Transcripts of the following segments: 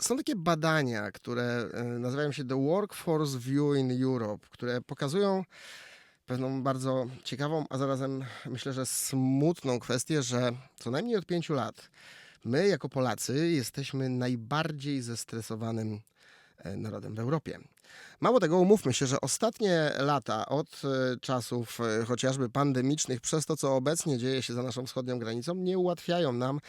Są takie badania, które e, nazywają się The Workforce View in Europe, które pokazują pewną bardzo ciekawą, a zarazem myślę, że smutną kwestię, że co najmniej od pięciu lat my jako Polacy jesteśmy najbardziej zestresowanym e, narodem w Europie. Mało tego, umówmy się, że ostatnie lata od e, czasów e, chociażby pandemicznych, przez to co obecnie dzieje się za naszą wschodnią granicą, nie ułatwiają nam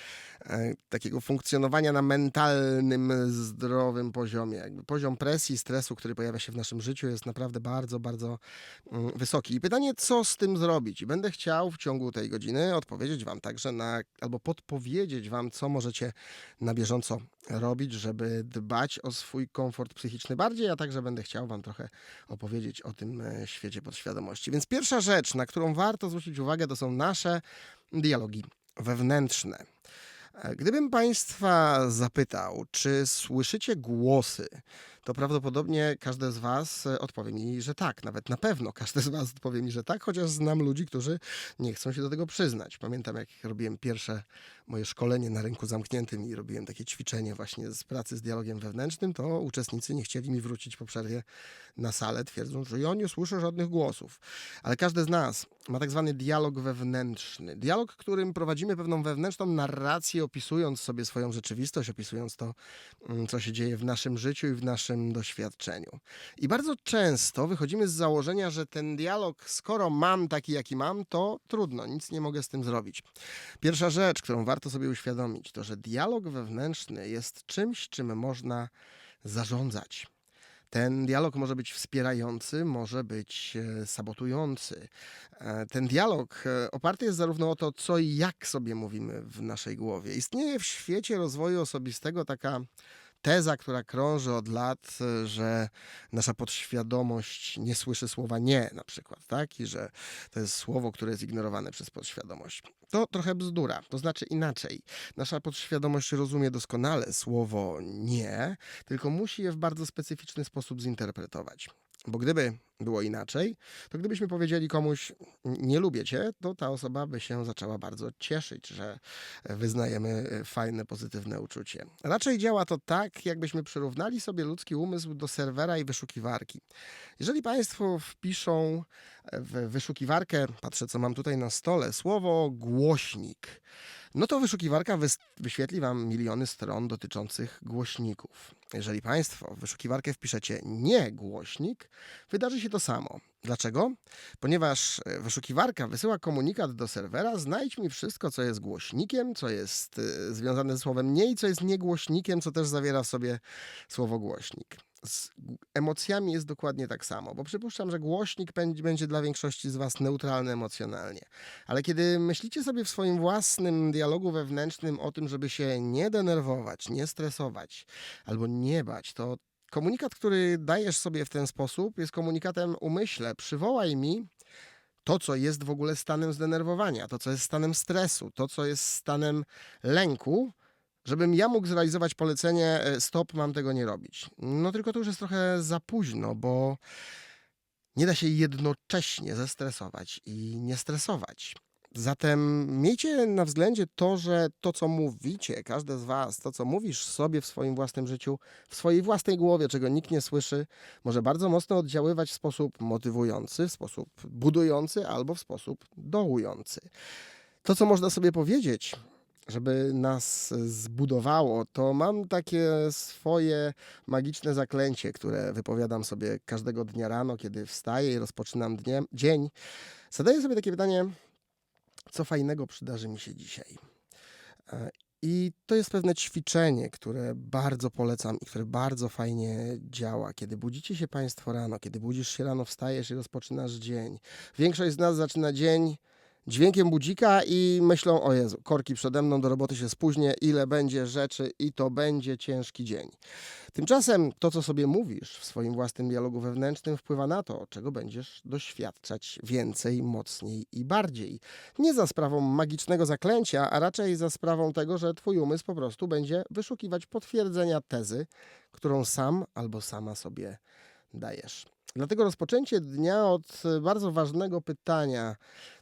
e, takiego funkcjonowania na mentalnym, zdrowym poziomie. Poziom presji, stresu, który pojawia się w naszym życiu, jest naprawdę bardzo, bardzo mm, wysoki. I pytanie, co z tym zrobić? I będę chciał w ciągu tej godziny odpowiedzieć Wam także na, albo podpowiedzieć Wam, co możecie na bieżąco robić, żeby dbać o swój komfort psychiczny bardziej, a także będę chciał Wam trochę opowiedzieć o tym e, świecie podświadomości. Więc pierwsza rzecz, na którą warto zwrócić uwagę, to są nasze dialogi wewnętrzne. E, Gdybym Państwa zapytał, czy słyszycie głosy, to prawdopodobnie każdy z Was e, odpowie mi, że tak. Nawet na pewno każdy z Was odpowie mi, że tak, chociaż znam ludzi, którzy nie chcą się do tego przyznać. Pamiętam, jak robiłem pierwsze moje szkolenie na rynku zamkniętym i robiłem takie ćwiczenie właśnie z pracy z dialogiem wewnętrznym, to uczestnicy nie chcieli mi wrócić po przerwie na salę, twierdząc, że ja nie słyszę żadnych głosów. Ale każdy z nas ma tak zwany dialog wewnętrzny. Dialog, którym prowadzimy pewną wewnętrzną narrację, opisując sobie swoją rzeczywistość, opisując to, mm, co się dzieje w naszym życiu i w naszym doświadczeniu. I bardzo często wychodzimy z założenia, że ten dialog, skoro mam taki, jaki mam, to trudno, nic nie mogę z tym zrobić. Pierwsza rzecz, którą warto sobie uświadomić, to że dialog wewnętrzny jest czymś, czym można zarządzać. Ten dialog może być wspierający, może być e, sabotujący. E, Ten dialog e, oparty jest zarówno o to, co i jak sobie mówimy w naszej głowie. Istnieje w świecie rozwoju osobistego taka teza, która krąży od lat, że nasza podświadomość nie słyszy słowa nie, na przykład, tak? I że to jest słowo, które jest ignorowane przez podświadomość. To trochę bzdura, to znaczy inaczej. Nasza podświadomość rozumie doskonale słowo nie, tylko musi je w bardzo specyficzny sposób zinterpretować. Bo gdyby było inaczej, to gdybyśmy powiedzieli komuś nie lubię cię, to ta osoba by się zaczęła bardzo cieszyć, że wyznajemy e, fajne, pozytywne uczucie. Raczej działa to tak, jakbyśmy przyrównali sobie ludzki umysł do serwera i wyszukiwarki. Jeżeli Państwo wpiszą w wyszukiwarkę, patrzę co mam tutaj na stole, słowo głośnik, no to wyszukiwarka wys- wyświetli Wam miliony stron dotyczących głośników. Jeżeli Państwo w wyszukiwarkę wpiszecie nie głośnik, wydarzy się to samo. Dlaczego? Ponieważ e, wyszukiwarka wysyła komunikat do serwera, znajdź mi wszystko, co jest głośnikiem, co jest e, związane ze słowem nie i co jest niegłośnikiem, co też zawiera w sobie słowo głośnik. Z emocjami jest dokładnie tak samo, bo przypuszczam, że głośnik będzie dla większości z Was neutralny emocjonalnie. Ale kiedy myślicie sobie w swoim własnym dialogu wewnętrznym o tym, żeby się nie denerwować, nie stresować albo nie bać, to komunikat, który dajesz sobie w ten sposób, jest komunikatem umyśle. Przywołaj mi to, co jest w ogóle stanem zdenerwowania, to, co jest stanem stresu, to, co jest stanem lęku, żebym ja mógł zrealizować polecenie e, stop, mam tego nie robić. No tylko to już jest trochę za późno, bo nie da się jednocześnie zestresować i nie stresować. Zatem miejcie na względzie to, że to, co mówicie, każde z Was, to, co mówisz sobie w swoim własnym życiu, w swojej własnej głowie, czego nikt nie słyszy, może bardzo mocno oddziaływać w sposób motywujący, w sposób budujący albo w sposób dołujący. To, co można sobie powiedzieć, żeby nas zbudowało, to mam takie swoje magiczne zaklęcie, które wypowiadam sobie każdego dnia rano, kiedy wstaję i rozpoczynam dnie, dzień. Zadaję sobie takie pytanie, co fajnego przydarzy mi się dzisiaj. E, I to jest pewne ćwiczenie, które bardzo polecam i które bardzo fajnie działa. Kiedy budzicie się Państwo rano, kiedy budzisz się rano, wstajesz i rozpoczynasz dzień. Większość z nas zaczyna dzień dźwiękiem budzika i myślą, o Jezu, korki przede mną, do roboty się spóźnię, ile będzie rzeczy i to będzie ciężki dzień. Tymczasem to, co sobie mówisz w swoim własnym dialogu wewnętrznym, wpływa na to, czego będziesz doświadczać więcej, mocniej i bardziej. Nie za sprawą magicznego zaklęcia, a raczej za sprawą tego, że twój umysł po prostu będzie wyszukiwać potwierdzenia tezy, którą sam albo sama sobie dajesz. Dlatego rozpoczęcie dnia od e, bardzo ważnego pytania,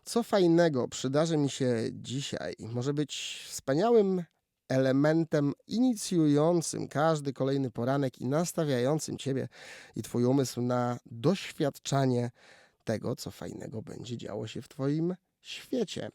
co fajnego przydarzy mi się dzisiaj, może być wspaniałym elementem inicjującym każdy kolejny poranek i nastawiającym ciebie i twój umysł na doświadczanie tego, co fajnego będzie działo się w twoim świecie.